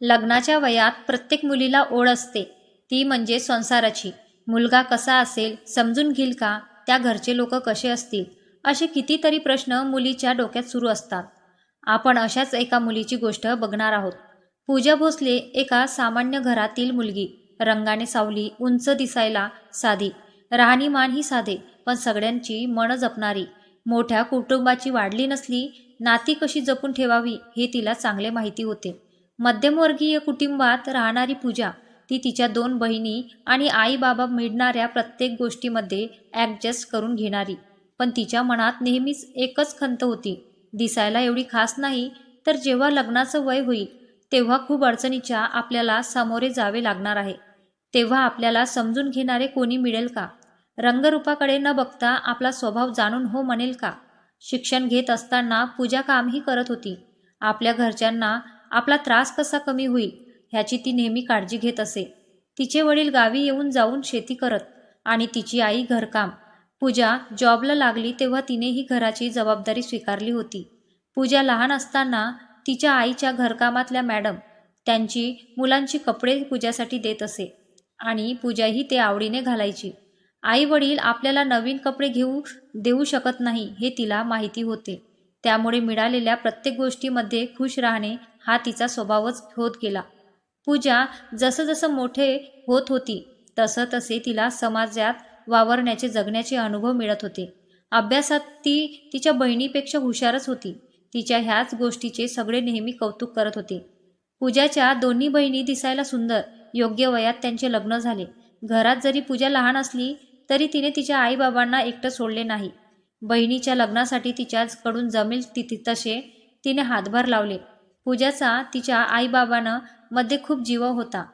लग्नाच्या वयात प्रत्येक मुलीला ओढ असते. ती म्हणजे संसाराची. मुलगा कसा असेल समजून घेईल का? त्या घरचे लोक कसे असतील? असे कितीतरी प्रश्न मुलीच्या डोक्यात सुरू असतात. आपण अशाच एका मुलीची गोष्ट बघणार आहोत. पूजा भोसले एका सामान्य घरातील मुलगी. रंगाने सावली उंच दिसायला साधी. राहणीमान ही साधे पण सगळ्यांची मन जपणारी. मोठ्या कुटुंबाची वाढली नसली नाती कशी जपून ठेवावी हे तिला चांगले माहिती होते. मध्यमवर्गीय कुटुंबात राहणारी पूजा ती तिच्या दोन बहिणी आणि आई बाबा मिळणाऱ्या प्रत्येक गोष्टीमध्ये ॲडजस्ट करून घेणारी. पण तिच्या मनात नेहमीच एकच खंत होती. दिसायला एवढी खास नाही तर जेव्हा लग्नाचं वय होईल तेव्हा खूप अडचणीच्या आपल्याला सामोरे जावे लागणार आहे. तेव्हा आपल्याला समजून घेणारे कोणी मिळेल का? रंगरूपाकडे न बघता आपला स्वभाव जाणून हो म्हणेल का? शिक्षण घेत असताना पूजा कामही करत होती. आपल्या घरच्यांना आपला त्रास कसा कमी होईल ह्याची ती नेहमी काळजी घेत असे. तिचे वडील गावी येऊन जाऊन शेती करत आणि तिची आई घरकाम. पूजा जॉबला लागली तेव्हा तिनेही घराची जबाबदारी स्वीकारली होती. पूजा लहान असताना तिच्या आईच्या घरकामातल्या मॅडम त्यांची मुलांची कपडे पूजासाठी देत असे आणि पूजाही ते आवडीने घालायची. आई वडील आपल्याला नवीन कपडे घेऊ देऊ शकत नाही हे तिला माहिती होते. त्यामुळे मिळालेल्या प्रत्येक गोष्टीमध्ये खुश राहणे हा तिचा स्वभावच होत गेला. पूजा जसं जसं मोठे होत होती तसं तसे तिला समाजात वावरण्याचे जगण्याचे अनुभव मिळत होते. अभ्यासात ती तिच्या बहिणीपेक्षा हुशारच होती. तिच्या ह्याच गोष्टीचे सगळे नेहमी कौतुक करत होते. पूजाच्या दोन्ही बहिणी दिसायला सुंदर योग्य वयात त्यांचे लग्न झाले. घरात जरी पूजा लहान असली तरी तिने तिच्या आईबाबांना एकटं सोडले नाही. बहिणीच्या लग्नासाठी तिच्याकडून जमेल ती तसे तिने हातभार लावले. पूजाचा तिच्या आईबाबांना मध्ये खूप जीव होता.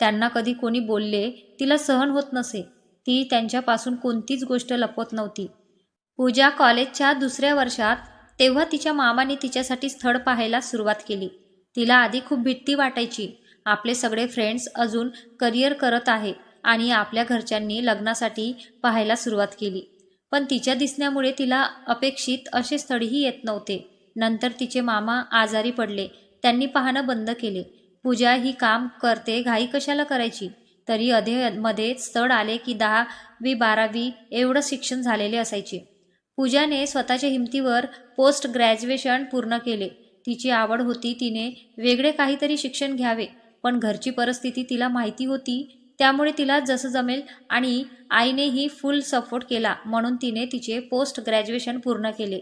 त्यांना कधी कोणी बोलले तिला सहन होत नसे. ती त्यांच्यापासून कोणतीच गोष्ट लपवत नव्हती. पूजा कॉलेजच्या दुसऱ्या वर्षात तेव्हा तिच्या मामाने तिच्यासाठी स्थळ पाहायला सुरुवात केली. तिला आधी खूप भीती वाटायची. आपले सगळे फ्रेंड्स अजून करिअर करत आहे आणि आपल्या घरच्यांनी लग्नासाठी पाहायला सुरुवात केली. पण तिच्या दिसण्यामुळे तिला अपेक्षित असे स्थळही येत नव्हते. नंतर तिचे मामा आजारी पडले. त्यांनी पाहणं बंद केले. पूजा ही काम करते घाई कशाला करायची? तरी अधे मध्ये स्थळ आले की दहावी बारावी एवढं शिक्षण झालेले असायचे. पूजाने स्वतःच्या हिमतीवर पोस्ट ग्रॅज्युएशन पूर्ण केले. तिची आवड होती तिने वेगळे काहीतरी शिक्षण घ्यावे पण घरची परिस्थिती तिला माहिती होती. त्यामुळे तिला जसं जमेल आणि आईनेही फुल सपोर्ट केला म्हणून तिने तिचे पोस्ट ग्रॅज्युएशन पूर्ण केले.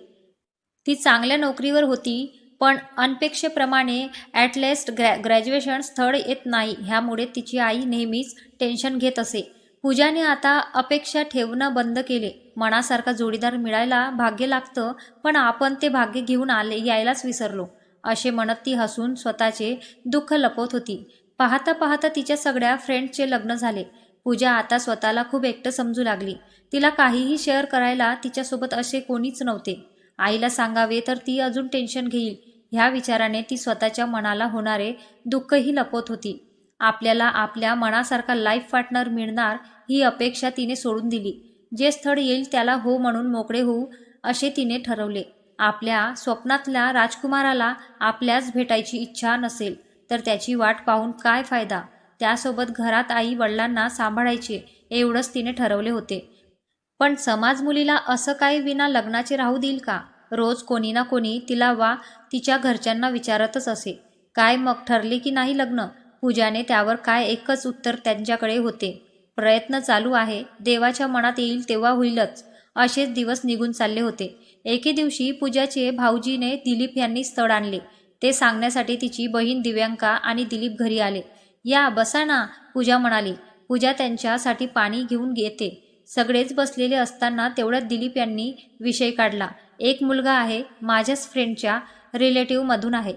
ती चांगल्या नोकरीवर होती पण अनपेक्षेप्रमाणे ॲटलेस्ट ग्रॅ ग्रॅज्युएशन स्थळ येत नाही ह्यामुळे तिची आई नेहमीच टेन्शन घेत असे. पूजाने आता अपेक्षा ठेवणं बंद केले. मनासारखा जोडीदार मिळायला भाग्य लागतं पण आपण ते भाग्य घेऊन आले यायलाच विसरलो. असे म्हणत ती हसून स्वतःचे दुःख लपवत होती. पाहता पाहता तिच्या सगळ्या फ्रेंड्सचे लग्न झाले. पूजा आता स्वतःला खूप एकटं समजू लागली. तिला काहीही शेअर करायला तिच्यासोबत असे कोणीच नव्हते. आईला सांगावे तर ती अजून टेन्शन घेईल. ह्या विचाराने ती स्वतःच्या मनाला होणारे दुःखही लपवत होती. आपल्याला आपल्या मनासारखा लाईफ पार्टनर मिळणार ही अपेक्षा तिने सोडून दिली. जे स्थळ येईल त्याला हो म्हणून मोकळे होऊ असे तिने ठरवले. आपल्या स्वप्नातल्या राजकुमाराला आपल्याच भेटायची इच्छा नसेल तर त्याची वाट पाहून काय फायदा? त्यासोबत घरात आई वडिलांना सांभाळायचे एवढंच तिने ठरवले होते. पण समाज मुलीला असं काही विना लग्नाचे राहू देईल का? रोज कोणी ना कोणी तिला वा तिच्या घरच्यांना विचारतच असे. काय मग ठरले की नाही लग्न? पूजाने त्यावर काय एकच उत्तर त्यांच्याकडे होते. प्रयत्न चालू आहे. देवाच्या मनात येईल तेव्हा होईलच. असेच दिवस निघून चालले होते. एके दिवशी पूजाचे भाऊजीने दिलीप यांनी स्थळ आणले. ते सांगण्यासाठी तिची बहीण दिव्यांका आणि दिलीप घरी आले. या बसा ना पूजा म्हणाली. पूजा त्यांच्यासाठी पाणी घेऊन येते. सगळेच बसलेले असताना तेवढ्यात दिलीप यांनी विषय काढला. एक मुलगा आहे माझ्याच फ्रेंडच्या रिलेटिव्हमधून आहे.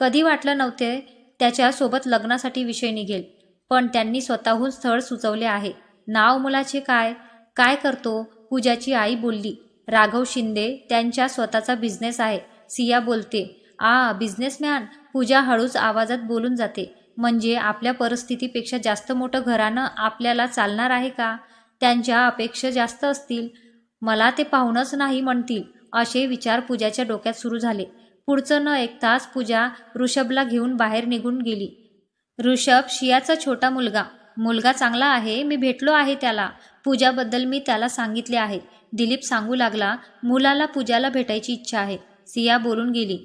कधी वाटलं नव्हते त्याच्यासोबत लग्नासाठी विषय निघेल पण त्यांनी स्वतःहून स्थळ सुचवले आहे. नाव मुलाचे काय? काय करतो? पूजाची आई बोलली राघव शिंदे त्यांच्या स्वतःचा बिझनेस आहे. सिया बोलते आ बिझनेसमॅन पूजा हळूच आवाजात बोलून जाते. म्हणजे आपल्या परिस्थितीपेक्षा जास्त मोठं घरानं आपल्याला चालणार आहे का? त्यांच्या अपेक्षा जास्त असतील. मला ते पाहूनच नाही म्हणतील असे विचार पूजाच्या डोक्यात सुरू झाले. पुढचं न एक तास पूजा ऋषभला घेऊन बाहेर निघून गेली. ऋषभ शियाचा छोटा मुलगा. मुलगा चांगला आहे मी भेटलो आहे त्याला. पूजाबद्दल मी त्याला सांगितले आहे. दिलीप सांगू लागला मुलाला पूजाला भेटायची इच्छा आहे. सिया बोलून गेली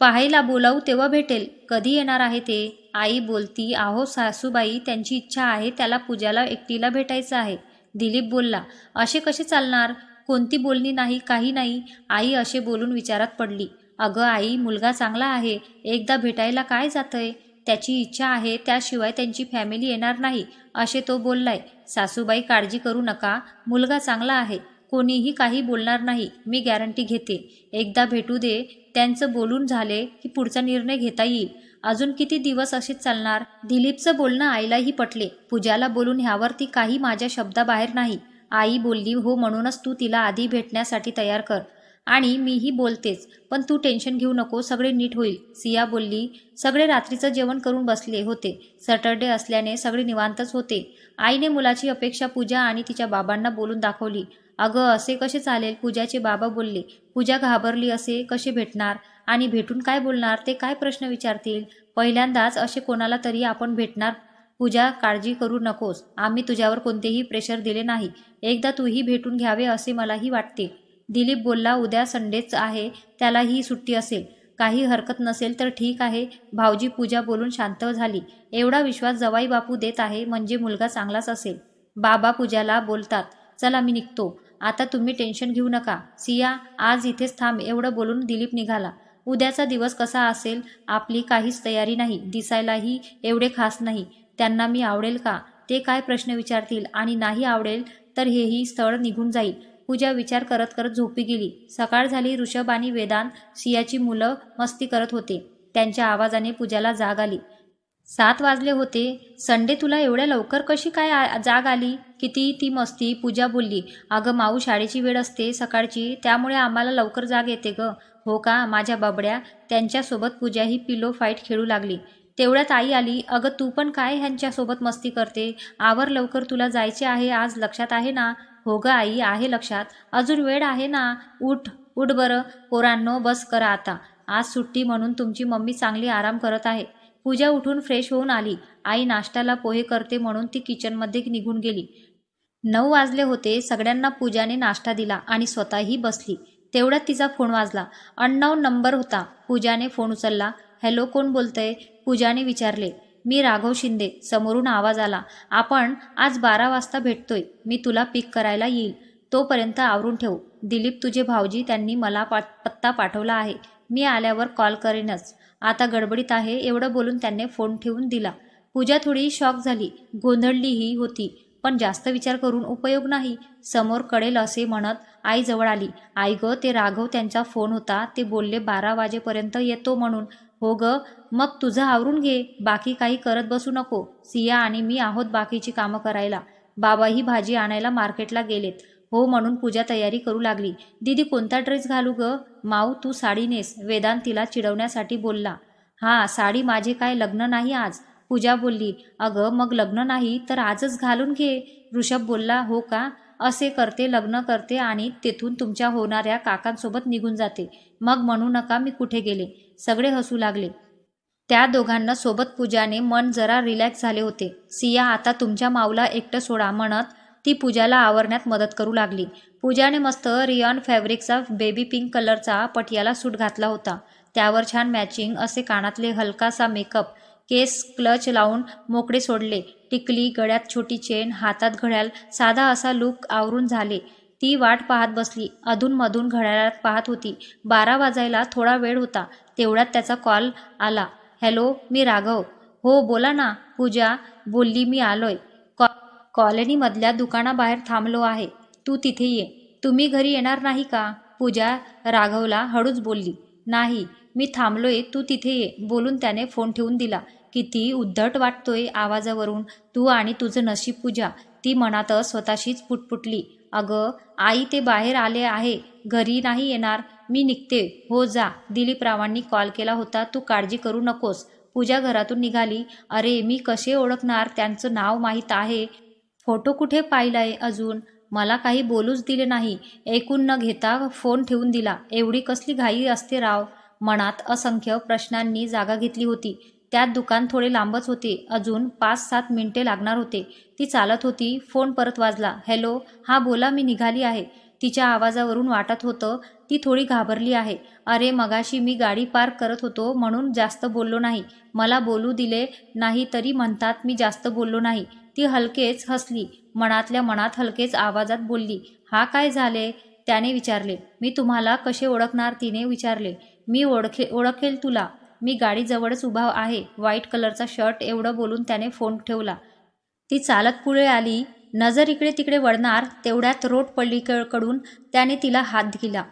पाहायला बोलावू तेव्हा भेटेल. कधी येणार आहे ते? आई बोलती आहो सासूबाई त्यांची इच्छा आहे त्याला पूजाला एकटीला भेटायचं आहे. दिलीप बोलला असे कसे चालणार? कोणती बोलणी नाही काही नाही. आई असे बोलून विचारात पडली अगं आई मुलगा चांगला आहे एकदा भेटायला काय जातंय? त्याची इच्छा आहे त्याशिवाय त्यांची फॅमिली येणार नाही असे तो बोललाय. सासूबाई काळजी करू नका मुलगा चांगला आहे कोणीही काही बोलणार नाही मी गॅरंटी घेते. एकदा भेटू दे त्यांचं बोलून झाले की पुढचा निर्णय घेता येईल. अजून किती दिवस असेच चालणार? दिलीपचं बोलणं आईलाही पटले. पूजाला बोलून ह्यावर ती काही माझ्या शब्दाबाहेर नाही. आई बोलली हो म्हणूनच तू तिला आधी भेटण्यासाठी तयार कर. आणि मीही बोलतेच. पण तू टेन्शन घेऊ नको सगळे नीट होईल. सिया बोलली सगळे रात्रीचं जेवण करून बसले होते. सॅटर्डे असल्याने सगळे निवांतच होते. आईने मुलाची अपेक्षा पूजा आणि तिच्या बाबांना बोलून दाखवली. अगं असे कसे चालेल? पूजाचे बाबा बोलले पूजा घाबरली असे कसे भेटणार? आणि भेटून काय बोलणार ते काय प्रश्न विचारतील? पहिल्यांदाच असे कोणाला तरी आपण भेटणार? पूजा काळजी करू नकोस. आम्ही तुझ्यावर कोणतेही प्रेशर दिले नाही. एकदा तूही भेटून घ्यावे असे मलाही वाटते. दिलीप बोलला उद्या संडेच आहे त्याला ही सुट्टी असेल. काही हरकत नसेल तर ठीक आहे. भाऊजी पूजा बोलून शांत झाली. एवढा विश्वास जवाई बापू देत आहे म्हणजे मुलगा चांगलाच असेल. बाबा पूजाला बोलतात चला मी निघतो. आता तुम्ही टेन्शन घेऊ नका. सिया आज इथेच थांब. एवढं बोलून दिलीप निघाला. उद्याचा दिवस कसा असेल आपली काहीच तयारी नाही दिसायलाही एवढे खास नाही. त्यांना मी आवडेल का? ते काय प्रश्न विचारतील आणि नाही आवडेल तर हेही स्थळ निघून जाईल. पूजा विचार करत करत झोपी गेली. सकाळ झाली ऋषभ आणि वेदांत सियाची मुलं मस्ती करत होते. त्यांच्या आवाजाने पूजाला जाग आली. सात वाजले होते. संडे तुला एवढ्या लवकर कशी काय आ- जाग आली? किती ती मस्ती पूजा बोलली. अगं माऊ शाळेची वेळ असते सकाळची त्यामुळे आम्हाला लवकर जाग येते ग. हो का माझ्या बबड्या? त्यांच्यासोबत पूजा ही पिलो फाईट खेळू लागली. तेवढ्यात आई आली. अगं तू पण काय ह्यांच्यासोबत मस्ती करते? आवर लवकर तुला जायचे आहे आज लक्षात आहे ना? हो ग आई आहे लक्षात. अजून वेळ आहे ना? उठ उठ बरं. पोरांनो बस करा आता. आज सुट्टी म्हणून तुमची मम्मी चांगली आराम करत आहे. पूजा उठून फ्रेश होऊन आली. आई नाश्त्याला पोहे करते म्हणून ती किचनमध्ये निघून गेली. नऊ वाजले होते. सगळ्यांना पूजाने नाश्ता दिला आणि स्वतःही बसली. तेवढ्यात तिचा फोन वाजला. अननाऊन नंबर होता. पूजाने फोन उचलला. हॅलो कोण बोलतंय? पूजाने विचारले. मी राघव शिंदे. समोरून आवाज आला. आपण आज बारा वाजता भेटतोय. मी तुला पिक करायला येईल. तोपर्यंत आवरून ठेव. दिलीप तुझे भाऊजी त्यांनी मला पा पत्ता पाठवला आहे. मी आल्यावर कॉल करेनच. आता गडबडीत आहे एवढं बोलून त्याने फोन ठेवून दिला. पूजा थोडी शॉक झाली. गोंधळलीही होती. पण जास्त विचार करून उपयोग नाही. समोर कळेल असे म्हणत आई जवळ आली. आई ग ते राघव त्यांचा फोन होता. ते बोलले बारा वाजेपर्यंत येतो म्हणून. हो ग. मग तुझं आवरून घे. बाकी काही करत बसू नको. सिया आणि मी आहोत बाकीची कामं करायला. बाबाही भाजी आणायला मार्केटला गेलेत. हो म्हणून पूजा तयारी करू लागली. दीदी कोणता ड्रेस घालू ग? माऊ तू साडी नेस वेदांत तिला चिडवण्यासाठी बोलला. हां साडी माझे काय लग्न नाही आज पूजा बोलली. अगं मग लग्न नाही तर आजच घालून घे ऋषभ बोलला. हो का? असे करते लग्न करते आणि तेथून तुमच्या होणाऱ्या काकांसोबत निघून जाते. मग म्हणू नका मी कुठे गेले. सगळे हसू लागले. त्या दोघांना सोबत पूजाने मन जरा रिलॅक्स झाले होते. सिया आता तुमच्या माऊला एकटं सोडा म्हणत ती पूजाला आवरण्यात मदत करू लागली. पूजाने मस्त रियॉन फॅब्रिकचा बेबी पिंक कलरचा पटियाला सूट घातला होता. त्यावर छान मॅचिंग असे कानातले हलकासा मेकअप केस क्लच लावून मोकळे सोडले. टिकली गळ्यात छोटी चेन हातात घड्याल साधा असा लूक आवरून झाले. ती वाट पाहत बसली. अधूनमधून घड्याळात पाहत होती. बारा वाजायला थोडा वेळ होता. तेवढ्यात त्याचा कॉल आला. हॅलो मी राघव. हो बोला ना. पूजा बोलली मी आलोय. कॉलनीमधल्या दुकानाबाहेर थांबलो आहे. तू तिथे ये. तुम्ही घरी येणार नाही का? पूजा राघवला हळूच बोलली. नाही मी थांबलोय. तू तिथे ये. बोलून त्याने फोन ठेवून दिला. किती उद्धट वाटतोय आवाजावरून. तू आणि तुझं नशीब पूजा. ती मनातच स्वतःशीच पुटपुटली. अगं आई ते बाहेर आले आहे. घरी नाही येणार. मी निघते. हो जा. दिलीपरावांनी कॉल केला होता. तू काळजी करू नकोस. पूजा घरातून निघाली. अरे मी कसे ओळखणार? त्यांचं नाव माहीत आहे. फोटो कुठे पाहिलाय अजून? मला काही बोलूच दिले नाही. ऐकून न घेता फोन ठेवून दिला. एवढी कसली घाई असते राव? मनात असंख्य प्रश्नांनी जागा घेतली होती. त्यात दुकान थोडे लांबच होते. अजून पाच सात मिनिटे लागणार होते. ती चालत होती. फोन परत वाजला. हॅलो? हा बोला मी निघाली आहे. तिच्या आवाजावरून वाटत होतं ती थोडी घाबरली आहे. अरे मगाशी मी गाडी पार्क करत होतो म्हणून जास्त बोललो नाही. मला बोलू दिले नाही तरी म्हणतात मी जास्त बोललो नाही. ती हलकेच हसली. मनातल्या मनात हलकेच आवाजात बोलली हा काय झाले? त्याने विचारले मी तुम्हाला कसे ओळखणार? तिने विचारले मी ओळखे ओळखेल तुला. मी गाडीजवळच उभा आहे. व्हाईट कलरचा शर्ट एवढं बोलून त्याने फोन ठेवला. ती चालत पुढे आली. नजर इकडे तिकडे वळणार तेवढ्यात रोड पल्लीकडून त्याने तिला हात दिला.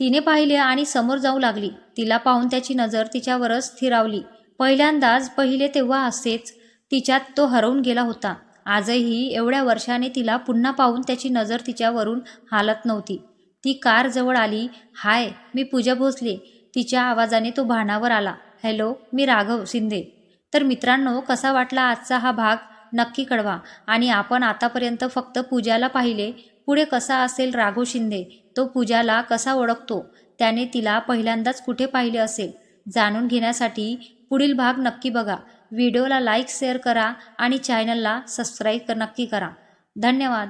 तिने पाहिले आणि समोर जाऊ लागली. तिला पाहून त्याची नजर तिच्यावरच स्थिरावली. पहिल्यांदाच पहिले तेव्हा असेच तिच्यात तो हरवून गेला होता. आजही एवढ्या वर्षाने तिला पुन्हा पाहून त्याची नजर तिच्यावरून हालत नव्हती. ती कार जवळ आली. हाय मी पूजा भोसले. तिच्या आवाजाने तो भानावर आला. हॅलो मी राघव शिंदे. तर मित्रांनो कसा वाटला आजचा हा भाग? नक्की कळवा. आणि आपण आतापर्यंत फक्त पूजाला पाहिले. पुढे कसा असेल राघव शिंदे? तो पूजाला कसा ओळखतो? त्याने तिला पहिल्यांदाच कुठे पाहिले असेल? जाणून घेण्यासाठी पुढील भाग नक्की बघा. व्हिडिओला लाईक शेअर करा आणि चॅनलला सबस्क्राईब नक्की करा. धन्यवाद.